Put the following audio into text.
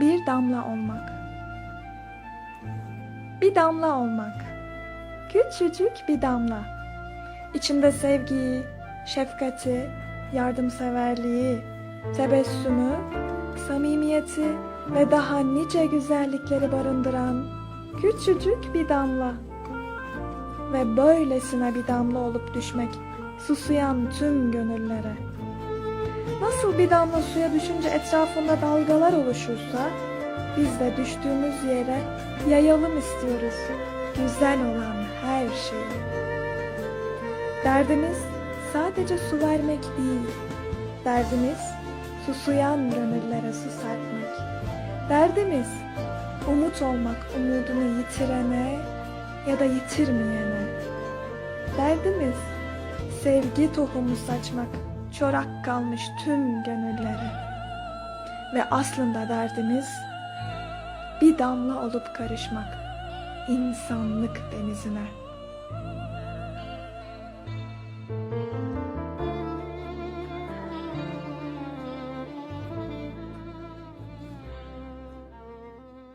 bir damla olmak. Bir damla olmak. Küçücük bir damla. İçinde sevgiyi, şefkati, yardımseverliği, tebessümü, samimiyeti ve daha nice güzellikleri barındıran küçücük bir damla. Ve böylesine bir damla olup düşmek susayan tüm gönüllere. Bir damla suya düşünce etrafında dalgalar oluşursa, biz de düştüğümüz yere yayalım istiyoruz güzel olan her şeyi. Derdimiz sadece su vermek değil, derdimiz susayan gönüllere su serpmek. Derdimiz umut olmak umudunu yitirene ya da yitirmeyene. Derdimiz sevgi tohumu saçmak çorak kalmış tüm gönüllere. Ve aslında derdimiz bir damla olup karışmak insanlık denizine.